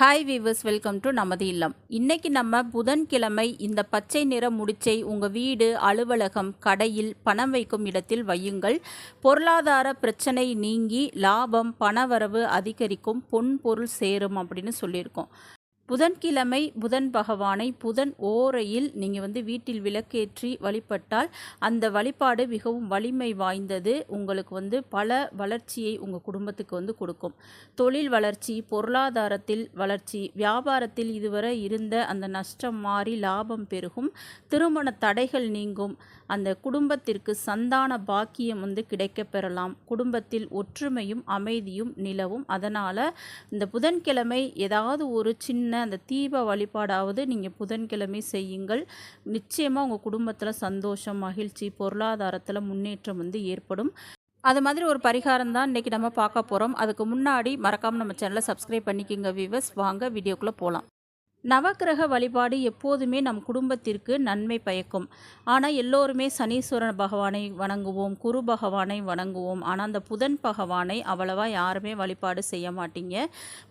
Hi viewers welcome to நமது இல்லம். இன்னைக்கு நம்ம புதன்கிழமை இந்த பச்சை நிற முடிச்சை உங்கள் வீடு அலுவலகம் கடையில் பணம் வைக்கும் இடத்தில் வையுங்கள். பொருளாதார பிரச்சனை நீங்கி லாபம் பணவரவு அதிகரிக்கும் பொன் பொருள் சேரும் அப்படின்னு சொல்லியிருக்கோம். புதன்கிழமை புதன் பகவானை புதன் ஓரையில் நீங்கள் வந்து வீட்டில் விளக்கேற்றி வழிபட்டால் அந்த வழிபாடு மிகவும் வலிமை வாய்ந்தது. உங்களுக்கு வந்து பல வளர்ச்சியை உங்கள் குடும்பத்துக்கு வந்து கொடுக்கும். தொழில் வளர்ச்சி பொருளாதாரத்தில் வளர்ச்சி வியாபாரத்தில் இதுவரை இருந்த அந்த நஷ்டம் மாறி லாபம் பெருகும். திருமண தடைகள் நீங்கும். அந்த குடும்பத்திற்கு சந்தான பாக்கியம் வந்து கிடைக்க பெறலாம். குடும்பத்தில் ஒற்றுமையும் அமைதியும் நிலவும். அதனால் இந்த புதன்கிழமை ஏதாவது ஒரு சின்ன அந்த தீப வழிபாடாவது நீங்கள் புதன்கிழமை செய்யுங்கள். நிச்சயமாக உங்கள் குடும்பத்தில் சந்தோஷம் மகிழ்ச்சி பொருளாதாரத்தில் முன்னேற்றம் வந்து ஏற்படும். அது மாதிரி ஒரு பரிகாரம் தான் இன்றைக்கி நம்ம பார்க்க போகிறோம் அதுக்கு முன்னாடி மறக்காமல் நம்ம சேனலை சப்ஸ்கிரைப் பண்ணிக்கிங்க விவஸ் வாங்க வீடியோக்குள்ளே போகலாம் நவக்கிரக வழிபாடு எப்போதுமே நம் குடும்பத்திற்கு நன்மை பயக்கும். ஆனால் எல்லோருமே சனீஸ்வரன் பகவானை வணங்குவோம் குரு பகவானை வணங்குவோம். ஆனால் அந்த புதன் பகவானை அவ்வளவா யாருமே வழிபாடு செய்ய மாட்டீங்க.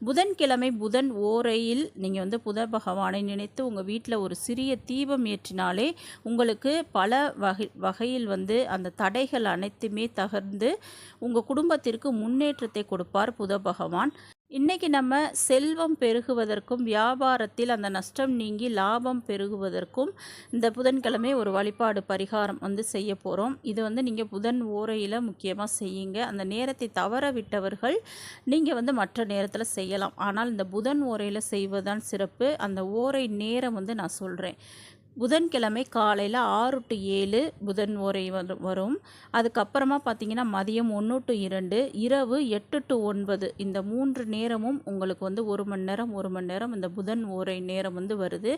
புதன்கிழமை புதன் ஓரையில் நீங்கள் வந்து புத பகவானை நினைத்து உங்கள் வீட்டில் ஒரு சிறிய தீபம் ஏற்றினாலே உங்களுக்கு பல வகை வகையில் வந்து அந்த தடைகள் அனைத்துமே தகர்ந்து உங்கள் குடும்பத்திற்கு முன்னேற்றத்தை கொடுப்பார் புத பகவான். இன்றைக்கி நம்ம செல்வம் பெருகுவதற்கும் வியாபாரத்தில் அந்த நஷ்டம் நீங்கி லாபம் பெருகுவதற்கும் இந்த புதன்கிழமை ஒரு வழிபாடு பரிகாரம் வந்து செய்ய போகிறோம் இது வந்து நீங்கள் புதன் ஓரையில் முக்கியமாக செய்யுங்க. அந்த நேரத்தை தவற விட்டவர்கள் நீங்கள் வந்து மற்ற நேரத்தில் செய்யலாம். ஆனால் இந்த புதன் ஓரையில் செய்வதுதான் சிறப்பு. அந்த ஓரை நேரம் வந்து நான் சொல்கிறேன் புதன்கிழமை காலையில் ஆறு டு ஏழு புதன் ஓரை வரும். அதுக்கப்புறமா பார்த்தீங்கன்னா மதியம் ஒன்று டு இரண்டு இரவு எட்டு டு ஒன்பது. இந்த மூன்று நேரமும் உங்களுக்கு வந்து ஒரு மணி நேரம் ஒரு மணி நேரம் இந்த புதன் ஓரை நேரம் வந்து வருது.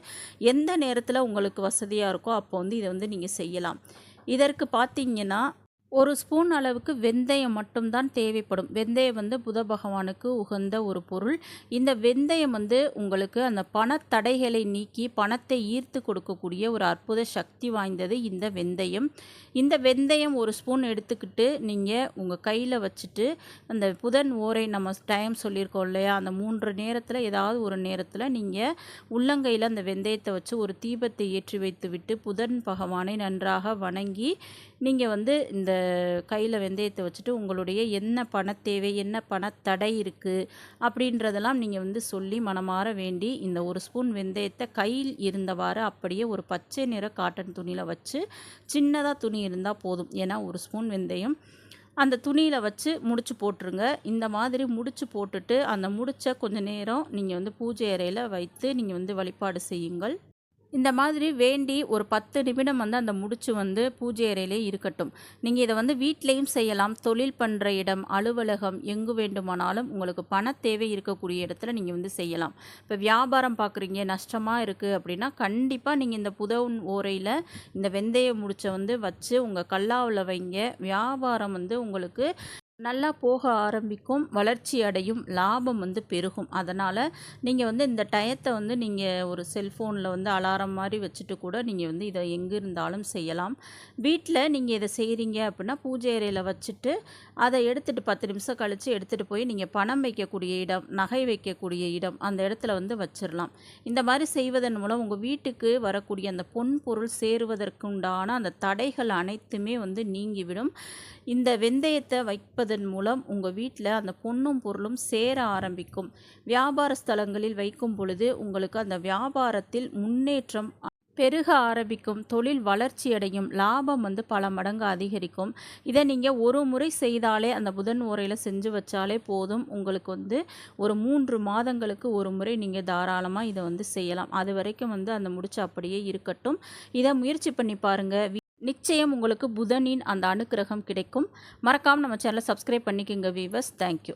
எந்த நேரத்தில் உங்களுக்கு வசதியாக இருக்கோ அப்போ வந்து இதை வந்து நீங்கள் செய்யலாம். இதற்கு பார்த்தீங்கன்னா ஒரு ஸ்பூன் அளவுக்கு வெந்தயம் மட்டும்தான் தேவைப்படும். வெந்தயம் வந்து புத பகவானுக்கு உகந்த ஒரு பொருள். இந்த வெந்தயம் வந்து உங்களுக்கு அந்த பணத்தடைகளை நீக்கி பணத்தை ஈர்த்து கொடுக்கக்கூடிய ஒரு அற்புத சக்தி வாய்ந்தது இந்த வெந்தயம். இந்த வெந்தயம் ஒரு ஸ்பூன் எடுத்துக்கிட்டு நீங்கள் உங்கள் கையில் வச்சுட்டு அந்த புதன் ஓரை நம்ம டைம் சொல்லியிருக்கோம் இல்லையா? அந்த மூன்று நேரத்தில் ஏதாவது ஒரு நேரத்தில் நீங்கள் உள்ளங்கையில் அந்த வெந்தயத்தை வச்சு ஒரு தீபத்தை ஏற்றி வைத்து விட்டு புதன் பகவானை நன்றாக வணங்கி நீங்கள் வந்து இந்த கையில் வெந்தயத்தை வச்சுட்டு உங்களுடைய என்ன பண தேவை என்ன பணத்தடை இருக்குது அப்படின்றதெல்லாம் நீங்கள் வந்து சொல்லி மனமாற வேண்டி இந்த ஒரு ஸ்பூன் வெந்தயத்தை கையில் இருந்தவாறு அப்படியே ஒரு பச்சை நிற காட்டன் துணியில் வச்சு சின்னதாக துணி இருந்தால் போதும். ஏன்னா ஒரு ஸ்பூன் வெந்தயம். அந்த துணியில் வச்சு முடிச்சு போட்டுருங்க. இந்த மாதிரி முடிச்சு போட்டுட்டு அந்த முடிச்ச கொஞ்சம் நேரம் நீங்கள் வந்து பூஜை அறையில் வைத்து நீங்கள் வந்து வழிபாடு செய்யுங்கள். இந்த மாதிரி வேண்டி ஒரு பத்து நிமிடம் வந்து அந்த முடிச்சு வந்து பூஜை அறையிலே இருக்கட்டும். நீங்கள் இதை வந்து வீட்லேயும் செய்யலாம். தொழில் பண்ணுற இடம் அலுவலகம் எங்கு வேண்டுமானாலும் உங்களுக்கு பண தேவை இருக்கக்கூடிய இடத்துல நீங்கள் வந்து செய்யலாம். இப்போ வியாபாரம் பார்க்குறீங்க நஷ்டமாக இருக்குது அப்படின்னா கண்டிப்பாக நீங்கள் இந்த புதவன் ஓரையில் இந்த வெந்தய முடிச்சை வந்து வச்சு உங்கள் கல்லாவில் வைங்க. வியாபாரம் வந்து உங்களுக்கு நல்லா போக ஆரம்பிக்கும் வளர்ச்சி அடையும் லாபம் வந்து பெருகும். அதனால் நீங்கள் வந்து இந்த டயத்தை வந்து நீங்கள் ஒரு செல்ஃபோனில் வந்து அலாரம் மாதிரி வச்சுட்டு கூட நீங்கள் வந்து இதை எங்கே இருந்தாலும் செய்யலாம். வீட்டில் நீங்கள் இதை செய்கிறீங்க அப்படின்னா பூஜை அறையில் வச்சுட்டு அதை எடுத்துகிட்டு பத்து நிமிஷம் கழித்து எடுத்துகிட்டு போய் நீங்கள் பணம் வைக்கக்கூடிய இடம் நகை வைக்கக்கூடிய இடம் அந்த இடத்துல வந்து வச்சிடலாம் இந்த மாதிரி செய்வதன் மூலம் உங்கள் வீட்டுக்கு வரக்கூடிய அந்த பொன் பொருள் சேருவதற்குண்டான அந்த தடைகள் அனைத்துமே வந்து நீங்கிவிடும். இந்த வெந்தயத்தை வைப்பதன் மூலம் உங்கள் வீட்டில் அந்த பொண்ணும் பொருளும் சேர ஆரம்பிக்கும். வியாபார ஸ்தலங்களில் வைக்கும் பொழுது உங்களுக்கு அந்த வியாபாரத்தில் முன்னேற்றம் பெருக ஆரம்பிக்கும். தொழில் வளர்ச்சியடையும் லாபம் வந்து பல மடங்கு அதிகரிக்கும். இதை நீங்கள் ஒரு முறை செய்தாலே அந்த புதன் உரையில் செஞ்சு வச்சாலே போதும். உங்களுக்கு வந்து ஒரு மூன்று மாதங்களுக்கு ஒரு முறை நீங்கள் தாராளமாக இதை வந்து செய்யலாம். அது வரைக்கும் வந்து அந்த முடிச்சு அப்படியே இருக்கட்டும். இதை முயற்சி பண்ணி பாருங்கள் நிச்சயம் உங்களுக்கு புதனின் அந்த அனுக்கிரகம் கிடைக்கும். மறக்காமல் நம்ம சேனலை சப்ஸ்கிரைப் பண்ணிக்கோங்க வீவர்ஸ் தேங்க்யூ